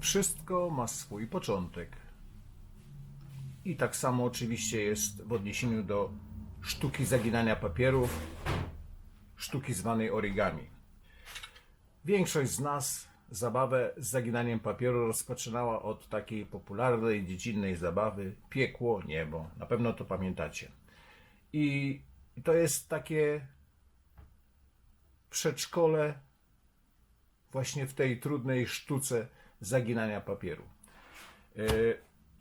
Wszystko ma swój początek. I tak samo oczywiście jest w odniesieniu do sztuki zaginania papierów, sztuki zwanej origami. Większość z nas zabawę z zaginaniem papieru rozpoczynała od takiej popularnej, dziecinnej zabawy piekło, niebo. Na pewno to pamiętacie. I to jest takie przedszkole właśnie w tej trudnej sztuce zaginania papieru. Yy,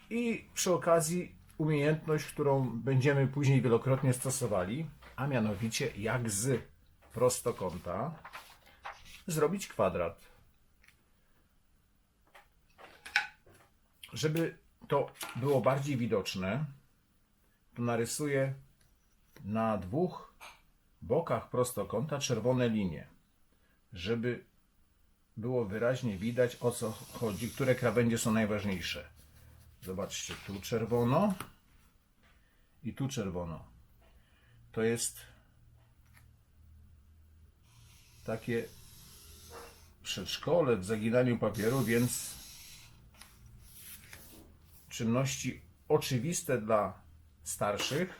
I przy okazji umiejętność, którą będziemy później wielokrotnie stosowali, a mianowicie jak z prostokąta zrobić kwadrat. Żeby to było bardziej widoczne, to narysuję na dwóch bokach prostokąta czerwone linie, żeby było wyraźnie widać o co chodzi, które krawędzie są najważniejsze. Zobaczcie, tu czerwono i tu czerwono. To jest takie przedszkole w zaginaniu papieru, więc czynności oczywiste dla starszych,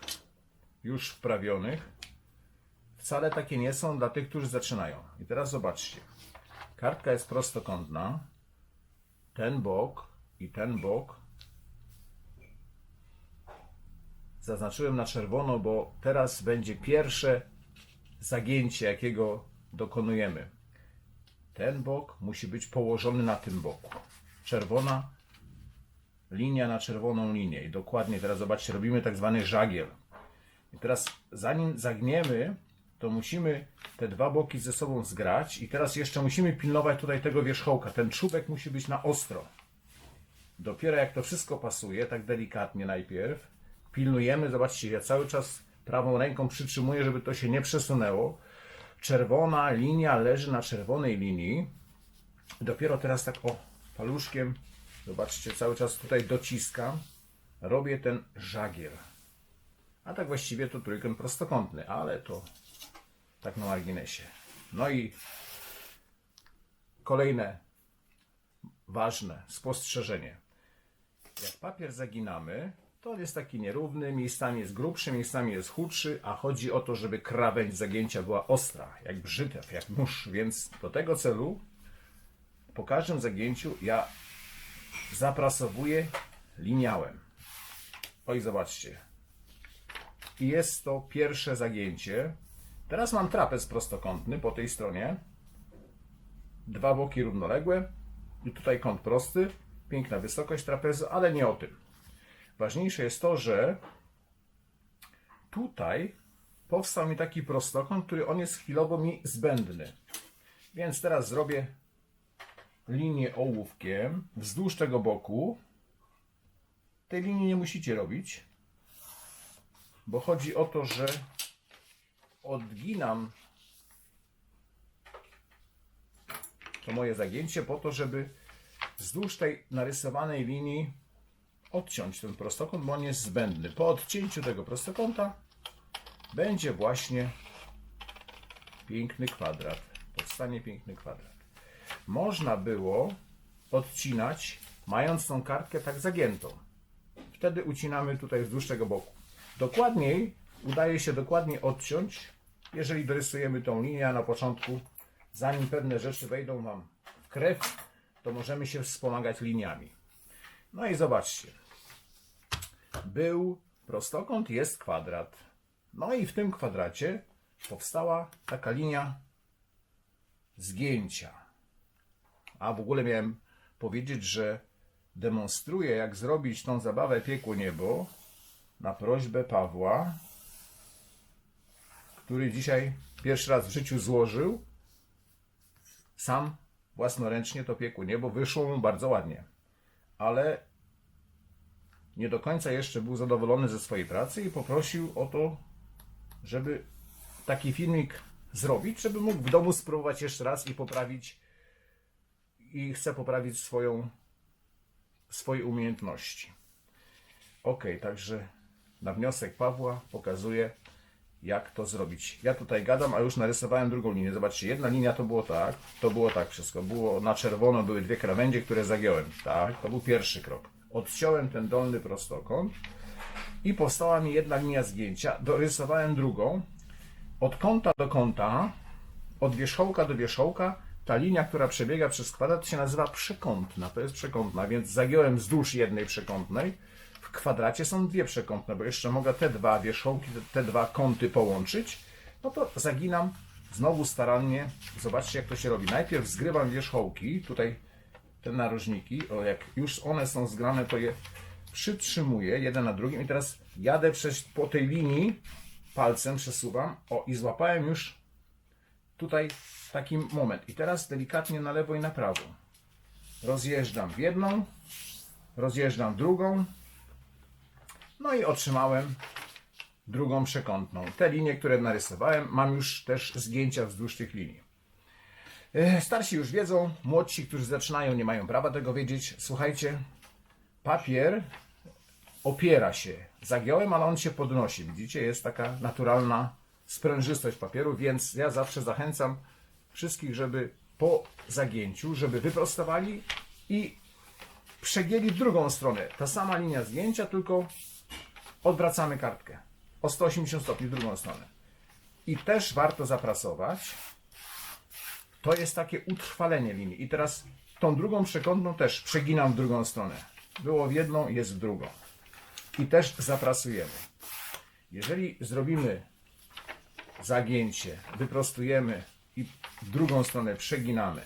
już wprawionych, wcale takie nie są dla tych, którzy zaczynają. I teraz zobaczcie. Kartka jest prostokątna. Ten bok i ten bok zaznaczyłem na czerwono, bo teraz będzie pierwsze zagięcie, jakiego dokonujemy. Ten bok musi być położony na tym boku. Czerwona linia na czerwoną linię. I dokładnie teraz zobaczcie, robimy tak zwany żagiel. I teraz zanim zagniemy, to musimy te dwa boki ze sobą zgrać i teraz jeszcze musimy pilnować tutaj tego wierzchołka. Ten czubek musi być na ostro. Dopiero jak to wszystko pasuje, tak delikatnie najpierw, pilnujemy, zobaczcie, ja cały czas prawą ręką przytrzymuję, żeby to się nie przesunęło. Czerwona linia leży na czerwonej linii. Dopiero teraz tak o, paluszkiem, zobaczcie, cały czas tutaj dociskam. Robię ten żagiel. A tak właściwie to trójkąt prostokątny, ale to tak na marginesie. No i kolejne ważne spostrzeżenie. Jak papier zaginamy, to on jest taki nierówny, miejscami jest grubszy, miejscami jest chudszy, a chodzi o to, żeby krawędź zagięcia była ostra, jak brzytew, jak nóż, więc do tego celu po każdym zagięciu ja zaprasowuję liniałem. Oj, zobaczcie. I jest to pierwsze zagięcie. Teraz mam trapez prostokątny po tej stronie. Dwa boki równoległe. I tutaj kąt prosty. Piękna wysokość trapezu, ale nie o tym. Ważniejsze jest to, że tutaj powstał mi taki prostokąt, który on jest chwilowo mi zbędny. Więc teraz zrobię linię ołówkiem wzdłuż tego boku. Tej linii nie musicie robić, bo chodzi o to, że odginam to moje zagięcie po to, żeby wzdłuż tej narysowanej linii odciąć ten prostokąt, bo on jest zbędny. Po odcięciu tego prostokąta będzie właśnie piękny kwadrat. Powstanie piękny kwadrat. Można było odcinać, mając tą kartkę tak zagiętą. Wtedy ucinamy tutaj wzdłuż tego boku. Dokładniej udaje się dokładnie odciąć, jeżeli dorysujemy tą linię na początku, zanim pewne rzeczy wejdą Wam w krew, to możemy się wspomagać liniami. No i zobaczcie. Był prostokąt, jest kwadrat. No i w tym kwadracie powstała taka linia zgięcia. A w ogóle miałem powiedzieć, że demonstruję, jak zrobić tą zabawę piekło niebo na prośbę Pawła, który dzisiaj pierwszy raz w życiu złożył sam własnoręcznie to piekło niebo. Wyszło mu bardzo ładnie, ale nie do końca jeszcze był zadowolony ze swojej pracy i poprosił o to, żeby taki filmik zrobić, żeby mógł w domu spróbować jeszcze raz i poprawić i chce poprawić swoją swoje umiejętności. Ok, także na wniosek Pawła pokazuję, jak to zrobić. Ja tutaj gadam, a już narysowałem drugą linię. Zobaczcie, jedna linia to było tak, to było tak wszystko. Było na czerwono, były dwie krawędzie, które zagiąłem. Tak, to był pierwszy krok. Odciąłem ten dolny prostokąt i powstała mi jedna linia zgięcia. Dorysowałem drugą. Od kąta do kąta, od wierzchołka do wierzchołka, ta linia, która przebiega przez kwadrat się nazywa przekątna. To jest przekątna, więc zagiąłem wzdłuż jednej przekątnej. W kwadracie są dwie przekątne, bo jeszcze mogę te dwa wierzchołki, te, te dwa kąty połączyć. No to zaginam znowu starannie. Zobaczcie, jak to się robi. Najpierw zgrywam wierzchołki, tutaj te narożniki. O, jak już one są zgrane, to je przytrzymuję jeden na drugim i teraz jadę przez, po tej linii palcem przesuwam. O, i złapałem już tutaj taki moment. I teraz delikatnie na lewo i na prawo. Rozjeżdżam w jedną, rozjeżdżam drugą. No i otrzymałem drugą przekątną. Te linie, które narysowałem, mam już też zgięcia wzdłuż tych linii. E, Starsi już wiedzą, młodsi, którzy zaczynają, nie mają prawa tego wiedzieć. Słuchajcie, papier opiera się. Zagiąłem, ale on się podnosi. Widzicie, jest taka naturalna sprężystość papieru, więc ja zawsze zachęcam wszystkich, żeby po zagięciu, żeby wyprostowali i przegięli drugą stronę. Ta sama linia zgięcia, tylko odwracamy kartkę o 180 stopni w drugą stronę. I też warto zaprasować. To jest takie utrwalenie linii. I teraz tą drugą przekątną też przeginam w drugą stronę. Było w jedną, jest w drugą. I też zaprasujemy. Jeżeli zrobimy zagięcie, wyprostujemy i w drugą stronę przeginamy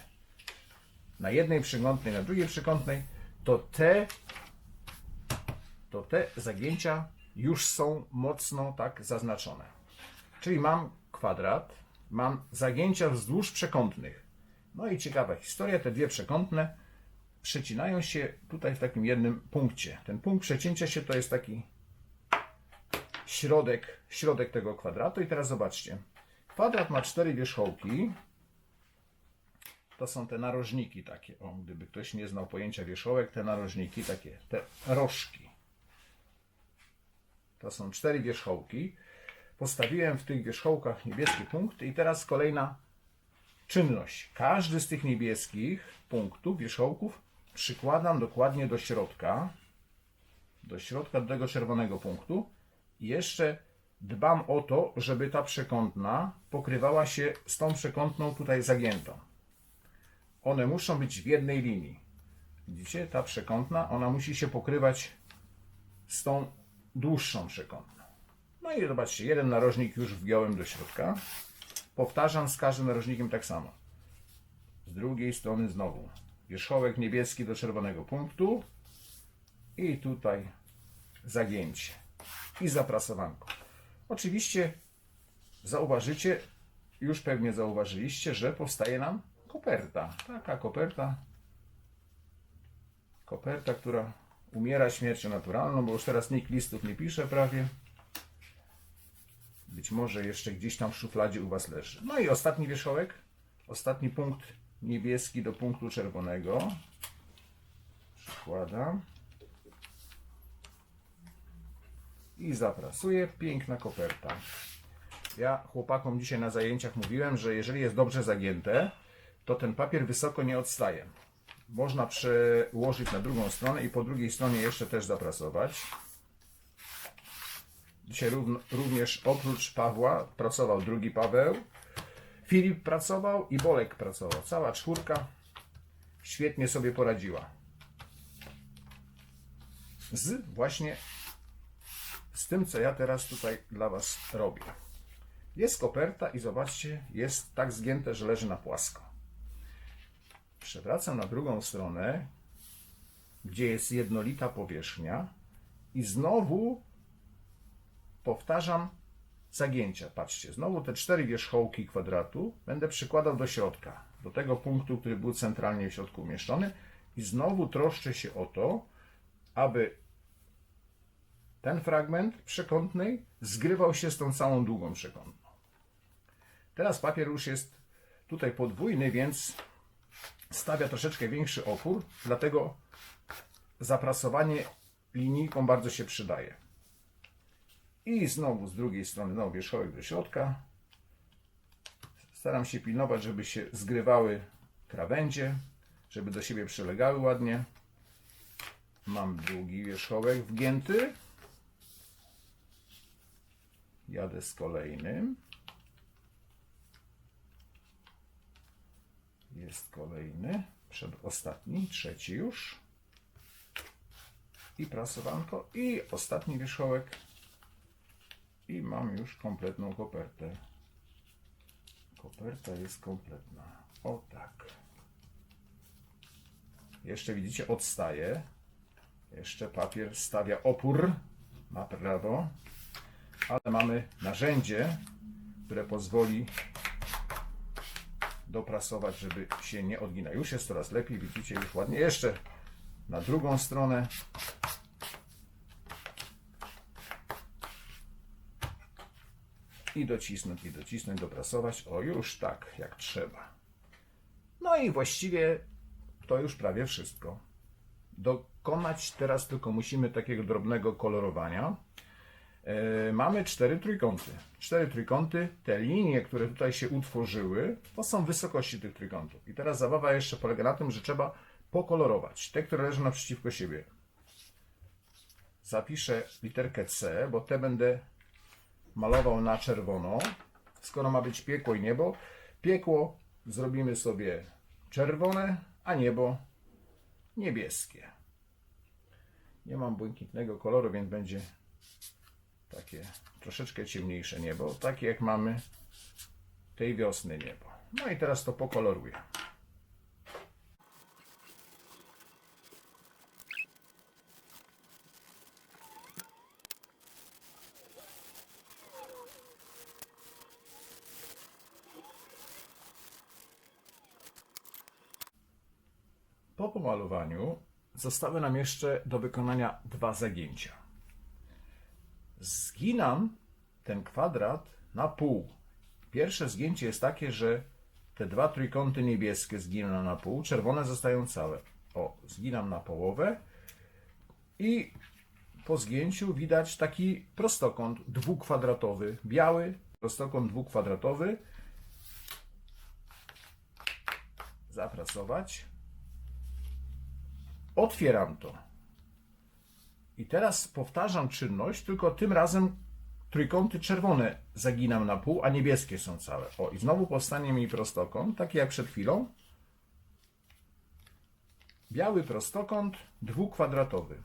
na jednej przekątnej, na drugiej przekątnej, to te, to te zagięcia już są mocno tak zaznaczone. Czyli mam kwadrat, mam zagięcia wzdłuż przekątnych. No i ciekawa historia, te dwie przekątne przecinają się tutaj w takim jednym punkcie. Ten punkt przecięcia się to jest taki środek, środek tego kwadratu. I teraz zobaczcie. Kwadrat ma cztery wierzchołki. To są te narożniki takie. O, gdyby ktoś nie znał pojęcia wierzchołek, te narożniki takie, te rożki. To są cztery wierzchołki. Postawiłem w tych wierzchołkach niebieski punkt i teraz kolejna czynność. Każdy z tych niebieskich punktów, wierzchołków przykładam dokładnie do środka, do środka do tego czerwonego punktu i jeszcze dbam o to, żeby ta przekątna pokrywała się z tą przekątną tutaj zagiętą. One muszą być w jednej linii. Widzicie, ta przekątna, ona musi się pokrywać z tą dłuższą przekątną. No i zobaczcie, jeden narożnik już wgiąłem do środka. Powtarzam z każdym narożnikiem tak samo. Z drugiej strony znowu. Wierzchołek niebieski do czerwonego punktu. I tutaj zagięcie. I zaprasowanko. Oczywiście zauważycie, już pewnie zauważyliście, że powstaje nam koperta. Taka koperta. Koperta, która umiera śmiercią naturalną, bo już teraz nikt listów nie pisze prawie. Być może jeszcze gdzieś tam w szufladzie u Was leży. No i ostatni wierzchołek. Ostatni punkt niebieski do punktu czerwonego. Przykładam. I zaprasuję. Piękna koperta. Ja chłopakom dzisiaj na zajęciach mówiłem, że jeżeli jest dobrze zagięte, to ten papier wysoko nie odstaje. Można przełożyć na drugą stronę i po drugiej stronie jeszcze też zaprasować. Dzisiaj również oprócz Pawła pracował drugi Paweł. Filip pracował i Bolek pracował. Cała czwórka świetnie sobie poradziła. Z właśnie z tym, co ja teraz tutaj dla Was robię. Jest koperta i zobaczcie, jest tak zgięte, że leży na płasko. Przewracam na drugą stronę, gdzie jest jednolita powierzchnia i znowu powtarzam zagięcia. Patrzcie, znowu te cztery wierzchołki kwadratu będę przykładał do środka, do tego punktu, który był centralnie w środku umieszczony i znowu troszczę się o to, aby ten fragment przekątnej zgrywał się z tą całą długą przekątną. Teraz papier już jest tutaj podwójny, więc stawia troszeczkę większy opór, dlatego zaprasowanie linijką bardzo się przydaje. I znowu z drugiej strony, znowu wierzchołek do środka. Staram się pilnować, żeby się zgrywały krawędzie, żeby do siebie przylegały ładnie. Mam długi wierzchołek wgięty. Jadę z kolejnym. Jest kolejny, przedostatni, trzeci już. I prasowanko, i ostatni wierzchołek. I mam już kompletną kopertę. Koperta jest kompletna. O tak. Jeszcze widzicie, odstaje. Jeszcze papier stawia opór. Ma prawo. Ale mamy narzędzie, które pozwoli doprasować, żeby się nie odginał. Już jest coraz lepiej, widzicie, już ładnie. Jeszcze na drugą stronę. I docisnąć, i docisnąć, doprasować. O, już tak, jak trzeba. No i właściwie to już prawie wszystko. Dokonać teraz tylko musimy takiego drobnego kolorowania. E, mamy cztery trójkąty. Cztery trójkąty, te linie, które tutaj się utworzyły, to są wysokości tych trójkątów. I teraz zabawa jeszcze polega na tym, że trzeba pokolorować te, które leżą naprzeciwko siebie. Zapiszę literkę C, bo te będę malował na czerwono. Skoro ma być piekło i niebo, piekło zrobimy sobie czerwone, a niebo niebieskie. Nie mam błękitnego koloru, więc będzie takie troszeczkę ciemniejsze niebo, takie jak mamy tej wiosny niebo. No i teraz to pokoloruję. Po pomalowaniu zostały nam jeszcze do wykonania dwa zagięcia zginam ten kwadrat na pół. Pierwsze zgięcie jest takie, że te dwa trójkąty niebieskie zginam na pół, czerwone zostają całe. O, zginam na połowę i po zgięciu widać taki prostokąt dwukwadratowy, biały prostokąt dwukwadratowy. Zaprasować. Otwieram to. I teraz powtarzam czynność, tylko tym razem trójkąty czerwone zaginam na pół, a niebieskie są całe. O, i znowu powstanie mi prostokąt, taki jak przed chwilą. Biały prostokąt dwukwadratowy.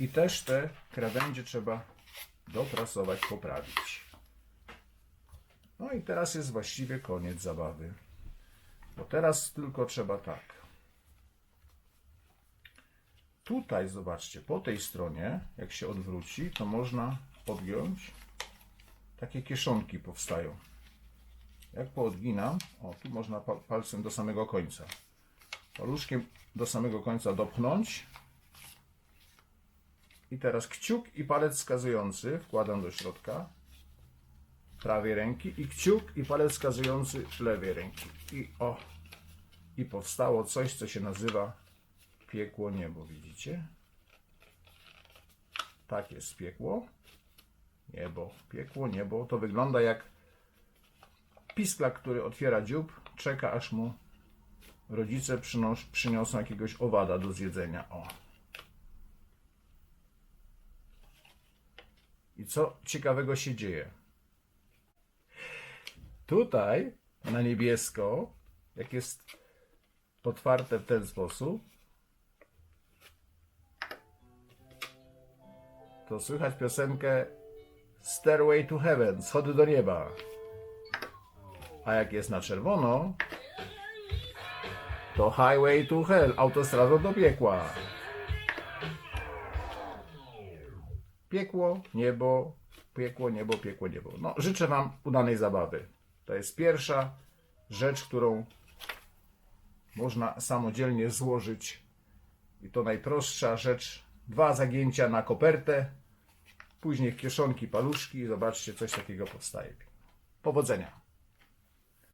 I też te krawędzie trzeba doprasować, poprawić. No i teraz jest właściwie koniec zabawy. Bo teraz tylko trzeba tak. Tutaj zobaczcie, po tej stronie, jak się odwróci, to można podgiąć. Takie kieszonki powstają. Jak poodginam, o tu można pa- palcem do samego końca. Paluszkiem do samego końca dopchnąć. I teraz kciuk i palec wskazujący wkładam do środka prawej ręki i kciuk i palec wskazujący lewej ręki. I o, i powstało coś, co się nazywa piekło niebo, widzicie? Tak jest piekło. Niebo, piekło, niebo. To wygląda jak pisklak, który otwiera dziób, czeka aż mu rodzice przynos, przyniosą jakiegoś owada do zjedzenia. O. I co ciekawego się dzieje? Tutaj na niebiesko, jak jest otwarte w ten sposób, to słychać piosenkę Stairway to Heaven, schody do nieba. A jak jest na czerwono, to Highway to Hell, autostrada do piekła. Piekło, niebo, piekło, niebo, piekło, niebo. No, życzę Wam udanej zabawy. To jest pierwsza rzecz, którą można samodzielnie złożyć. I to najprostsza rzecz. Dwa zagięcia na kopertę, później kieszonki, paluszki. Zobaczcie, coś takiego powstaje. Powodzenia.